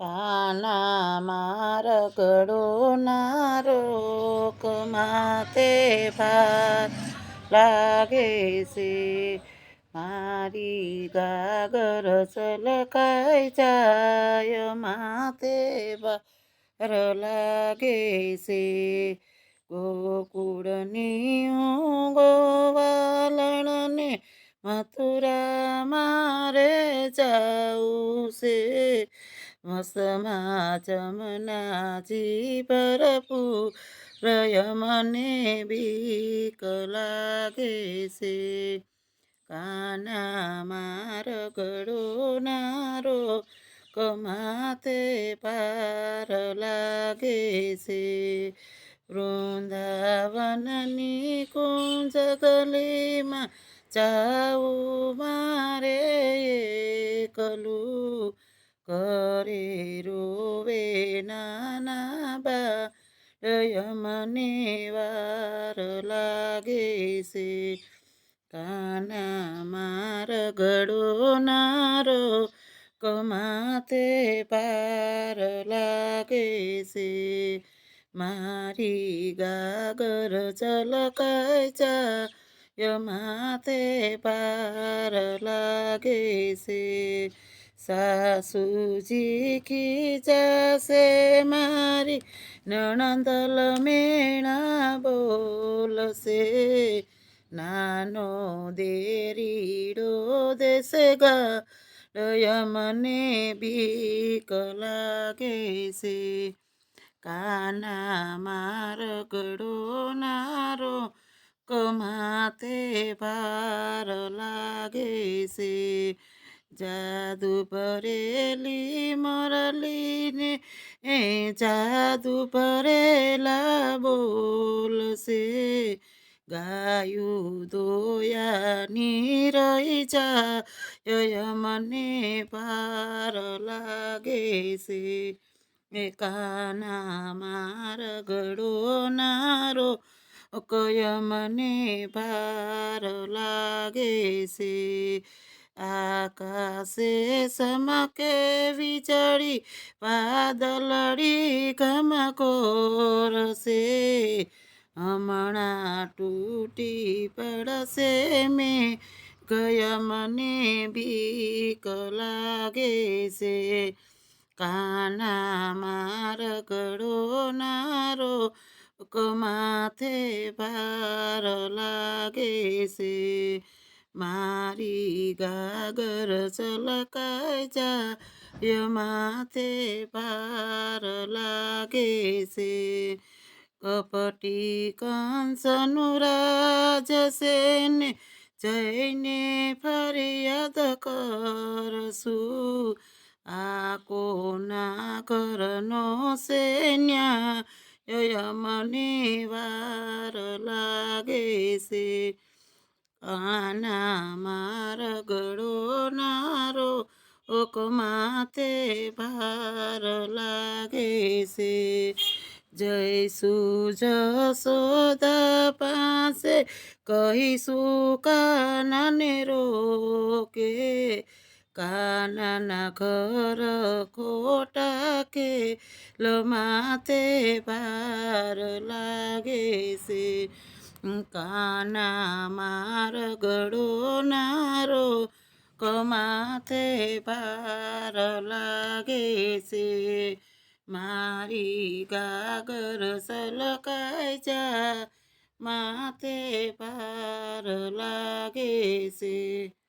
કાના માર ગળો નારોક માતે ભાત લાગે છે મારી ગાગર સલકાઈ જાય માતે ભાર લાગે છે ગોકુળની ગોવાલણને મથુરા મારે જાઉં છે मसमा जमनाजी बरपु रय मने बिक काना मार गडो नारो कमाते पार लागेसे वृन्दावन निकुञ्ज गलेमा चाउमा કરે રોવે નાના બા મને વાર લાગે છે કાના માર ગળો નારો કમાતે પાર લાગે છે મારી ગાગર ચલકાય ચા યમાતે પાર લાગે છે. સાસુજી કી જશે મારી નણંદલ મેણા બોલશે. નાનો દેરીડો દેશે ગા મને બીક લાગે છે. કાના માર ગળો નારો को माते पार लागे से। जादु परेली मरली ए जादु परेला बोल से। गायु दो या निरैचा यमने पार लागे से। एका मार गडो नारो કય મને ભાર લાગે છે આકાશે સમકે વીજળી વાદળડી ગમકોરશે હમણાં તૂટી પડશે મેં ગયા મને બીક લાગે છે કાના માર ગળો નારો ଲୋକ ଭାର ଲାଗେ ସେ ମାରି ଗାଗର ଚଲକାଇ ଯା ମାଥେ ଭାର ଲାଗେ ସେ କପଟି କଂସ ନୁରାଜ ସେନ ଜୈନେ ଫରିଆଦ କରସୁ ଆକୋ ନା କର ନ ସେନ୍ୟା મને વાર લાગે છે. આના માર ગળો નારો ઓક માથે ભાર લાગે છે. જઈશું જસોદા પાસે કહીશું કાનાને રોકે. कानना घर खोटाके लो माते पार लागे से काना मार गडो नारो कमाते पार लागेसे. मारी गागर सलकाई माते पार लागेसे.